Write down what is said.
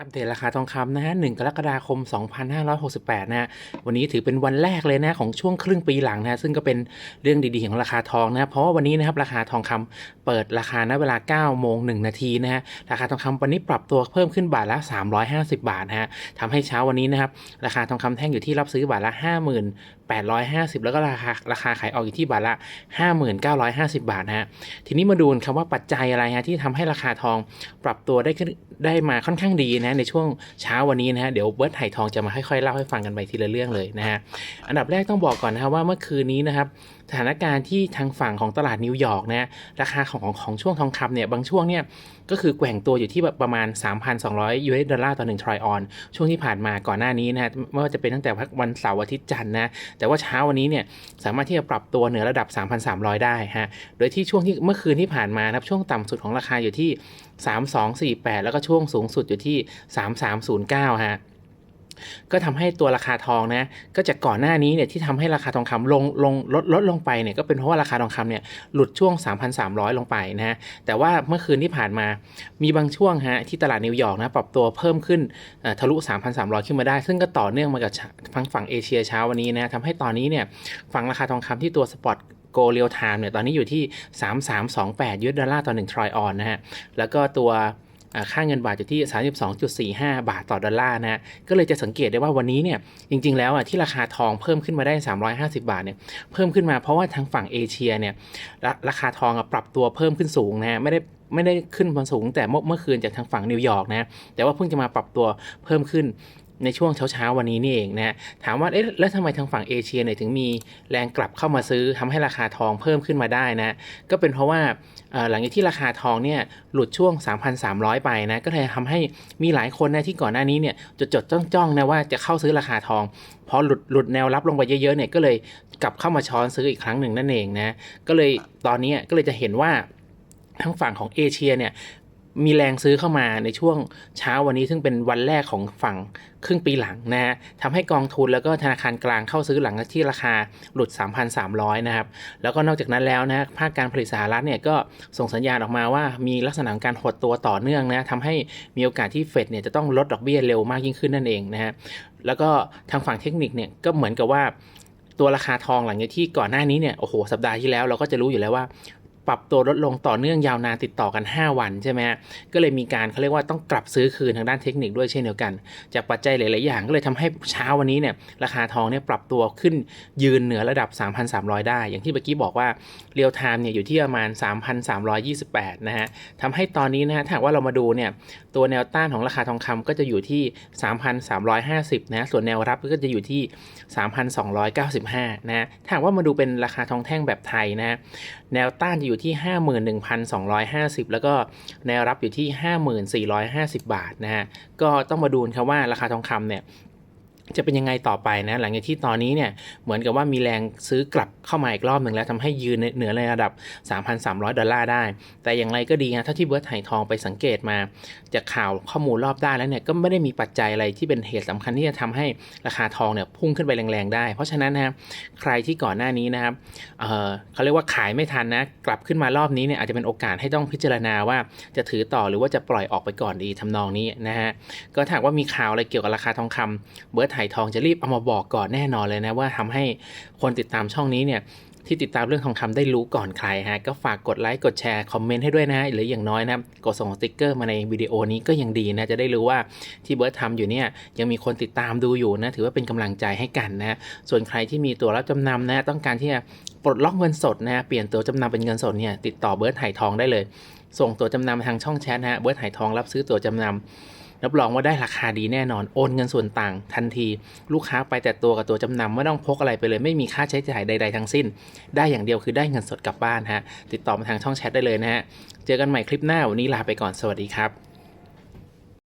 อัปเดตราคาทองคำนะฮะ 1 กรกฎาคม 2568 นะฮะ วันนี้ถือเป็นวันแรกเลยนะของช่วงครึ่งปีหลังนะฮะซึ่งก็เป็นเรื่องดีๆของราคาทองนะ เพราะว่าวันนี้นะครับราคาทองคำเปิดราคาณเวลา 9 โมง 1 นาทีนะฮะ ราคาทองคำวันนี้ปรับตัวเพิ่มขึ้นบาทละ 350 บาทนะฮะทำให้เช้าวันนี้นะครับราคาทองคำแท่งอยู่ที่รับซื้อบาทละ850 แล้วก็ราคาราคาขายออกอยู่ที่บาทละ 5950 บาทนะฮะ ทีนี้มาดูครับว่าปัจจัยอะไรฮะที่ทำให้ราคาทองปรับตัวได้ขึ้นได้มาค่อนข้างดีนะในช่วงเช้าวันนี้นะฮะเดี๋ยวเบิร์ตไห่ทองจะมาค่อยๆเล่าให้ฟังกันไปทีละเรื่องเลยนะฮะ อันดับแรกต้องบอกก่อนนะครับว่าเมื่อคืนนี้นะครับสถานการณ์ที่ทางฝั่งของตลาดนิวยอร์กนะราคาของของของช่วงทองคำเนี่ยบางช่วงเนี่ยก็คือแกว่งตัวอยู่ที่แบบประมาณ 3,200 US ดอลลาร์ต่อ1ทริออน ช่วงที่ผ่านมาก่อนหน้านี้นะฮะไม่ว่าจะเป็นตั้งแต่วันเสาร์อาทิตย์จันทร์นะแต่ว่าเช้าวันนี้เนี่ยสามารถที่จะปรับตัวเหนือระดับ 3,300 ได้ฮะ โดยที่ช่วงที่เมื่อคืนที่ผ่านมานะครับช่วงต่ำสุดของราคาอยู่ที่ 3248 แล้วก็ช่วงสูงสุดอยู่ที่ 3309 ฮะ ก็ทำให้ตัวราคาทองนะก็จากก่อนหน้านี้เนี่ยที่ทำให้ราคาทองคำลงลงลดลดลงไปเนี่ยก็เป็นเพราะว่าราคาทองคำเนี่ยหลุดช่วง 3,300 ลงไปนะฮะแต่ว่าเมื่อคืนที่ผ่านมามีบางช่วงฮะที่ตลาดนิวยอร์กนะปรับตัวเพิ่มขึ้นทะลุ 3,300 ขึ้นมาได้ ซึ่งก็ต่อเนื่องมากับฝั่งฝั่งเอเชียเช้าวันนี้นะทำให้ตอนนี้เนี่ยฝั่งราคาทองคำที่ตัวสปอตโกเรียลไทม์เนี่ยตอนนี้อยู่ที่ 3328ยูเอสดอลลาร์ต่อ1ทริออนนะฮะแล้วก็ตัว ค่าเงินบาทอยู่ที่ 32.45 บาทต่อดอลลาร์นะฮะก็เลยจะสังเกตได้ว่าวันนี้เนี่ยจริง ๆ แล้วอะที่ราคาทองเพิ่มขึ้นมาได้ 350 บาทเนี่ยเพิ่มขึ้นมาเพราะว่าทางฝั่งเอเชียเนี่ยราราคาทองอะปรับตัวเพิ่มขึ้นสูงนะฮะไม่ได้ไม่ได้ขึ้นมาสูงแต่เมื่อเมื่อคืนจากทางฝั่งนิวยอร์กนะแต่ว่าเพิ่งจะมาปรับตัวเพิ่มขึ้น ในช่วงเช้าๆวันนี้นี่เองนะถามว่าเอ๊ะแล้วทำไมทางฝั่งเอเชียเนี่ยถึงมีแรงกลับเข้ามาซื้อทำให้ราคาทองเพิ่มขึ้นมาได้นะ ก็เป็นเพราะว่าหลังจากที่ราคาทองเนี่ยหลุดช่วง 3,300 ไปนะก็เลยทำให้มีหลายคนนะที่ก่อนหน้านี้เนี่ยจดจดจ้องๆนะว่าจะเข้าซื้อราคาทองพอหลุดหลุดแนวรับลงไปเยอะๆเนี่ยก็เลยกลับเข้ามาช้อนซื้ออีกครั้งหนึ่งนั่นเองนะก็เลยตอนนี้ก็เลยจะเห็นว่าทางฝั่งของเอเชียเนี่ย มีแรงซื้อเข้ามาในช่วงเช้าวันนี้ซึ่งเป็นวันแรกของฝั่งครึ่งปีหลังนะฮะทำให้กองทุนแล้วก็ธนาคารกลางเข้าซื้อหลังที่ราคาหลุด 3,300 นะครับ แล้วก็นอกจากนั้นแล้วนะภาคการผลิตสหรัฐเนี่ยก็ส่งสัญญาณออกมาว่ามีลักษณะการหดตัวต่อเนื่องนะทำให้มีโอกาสที่เฟดเนี่ยจะต้องลดดอกเบี้ยเร็วมากยิ่งขึ้นนั่นเองนะฮะแล้วก็ทางฝั่งเทคนิคเนี่ยก็เหมือนกับว่าตัวราคาทองหลังจากที่ก่อนหน้านี้เนี่ยโอ้โหสัปดาห์ที่แล้วเราก็จะรู้อยู่แล้วว่า ปรับตัวลดลงต่อเนื่องยาวนานติดต่อกัน 5 วันใช่ไหมฮะก็เลยมีการเขาเรียกว่าต้องกลับซื้อคืนทางด้านเทคนิคด้วยเช่นเดียวกัน จากปัจจัยหลาย ๆ อย่างก็เลยทำให้เช้าวันนี้เนี่ยราคาทองเนี่ยปรับตัวขึ้นยืนเหนือระดับ 3,300 ได้ อย่างที่เมื่อกี้บอกว่าเรียลไทม์เนี่ยอยู่ที่ประมาณ 3,328 นะฮะทำให้ตอนนี้นะฮะถ้าว่าเรามาดูเนี่ยตัวแนวต้านของราคาทองคำก็จะอยู่ที่ 3,350 นะส่วนแนวรับก็จะอยู่ที่ 3,295 นะถ้าหากว่ามาดูเป็นราคาทองแท่งแบบไทยนะแนวต้านจะอยูู่่ที่ 51,250 แล้วก็แนวรับอยู่ที่ 5450 บาทนะฮะก็ต้องมาดูครับว่าราคาทองคำเนี่ย จะเป็นยังไงต่อไปนะ หลังจากที่ตอนนี้เนี่ยเหมือนกับว่ามีแรงซื้อกลับเข้ามาอีกรอบหนึ่งแล้วทำให้ยืนเหนือในระดับ 3,300 ดอลลาร์ได้ แต่อย่างไรก็ดีนะเท่าที่เบิร์ตไห่ทองไปสังเกตมาจากข่าวข้อมูลรอบด้านแล้วเนี่ยก็ไม่ได้มีปัจจัยอะไรที่เป็นเหตุสำคัญที่จะทำให้ราคาทองเนี่ยพุ่งขึ้นไปแรงๆได้ เพราะฉะนั้นนะครับใครที่ก่อนหน้านี้นะครับเเขาเรียกว่าขายไม่ทันนะกลับขึ้นมารอบนี้เนี่ยอาจจะเป็นโอกาสให้ต้องพิจารณาว่าจะถือต่อหรือว่าจะปล่อยออกไปก่อนดีทำนองนี้นะฮะก็ถ้าว่ามีข่าวอะไรเกี่ยวกับราคาทองคำเบิร์ตไห่ทองจะรีบเอามาบอกก่อนแน่นอนเลยนะว่าทำให้คนติดตามช่องนี้เนี่ยที่ติดตามเรื่องทองคำได้รู้ก่อนใครฮะก็ฝากกดไลค์กดแชร์คอมเมนต์ให้ด้วยนะหรืออย่างน้อยนะครับกดส่งสติ๊กเกอร์มาในวิดีโอนี้ก็ยังดีนะจะได้รู้ว่าที่เบิร์ตทำอยู่เนี่ยยังมีคนติดตามดูอยู่นะถือว่าเป็นกำลังใจให้กันนะส่วนใครที่มีตัวรับจำนำนะต้องการที่จะปลดล็อกเงินสดนะเปลี่ยนตัวจำนำเป็นเงินสดเนี่ยติดต่อเบิร์ตไห่ทองได้เลย ส่งตัวจำนำทางช่องแชทนะฮะเบิร์ตไห่ทองรับซื้อตัวจำนำ รับรองว่าได้ราคาดีแน่นอนโอนเงินส่วนต่างทันที ลูกค้าไปแต่ตัวกับตัวจำนำไม่ต้องพกอะไรไปเลย ไม่มีค่าใช้จ่ายใด ๆ ทั้งสิ้น ได้อย่างเดียวคือได้เงินสดกลับบ้านฮะติดต่อมาทางช่องแชทได้เลยนะฮะเจอกันใหม่คลิปหน้าวันนี้ลาไปก่อนสวัสดีครับ